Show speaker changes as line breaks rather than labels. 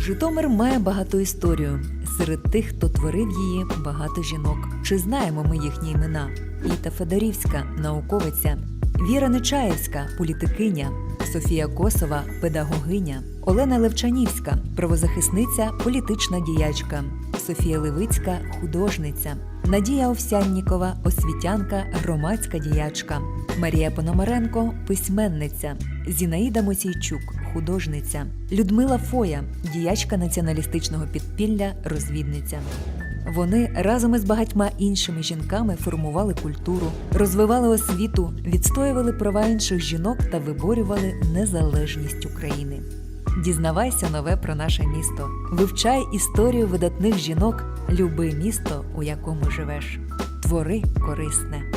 Житомир має багату історію. Серед тих, хто творив її, багато жінок. Чи знаємо ми їхні імена? Іта Федорівська, науковиця, Віра Нечаєвська, політикиня, Софія Косова, педагогиня, Олена Левчанівська, правозахисниця, політична діячка, Софія Левицька, художниця, Надія Овсяннікова, освітянка, громадська діячка, Марія Пономаренко, письменниця, Зінаїда Мосійчук, художниця, Людмила Фоя, діячка націоналістичного підпілля, розвідниця. Вони разом із багатьма іншими жінками формували культуру, розвивали освіту, відстоювали права інших жінок та виборювали незалежність України. Дізнавайся нове про наше місто, вивчай історію видатних жінок, люби місто, у якому живеш. Твори корисне.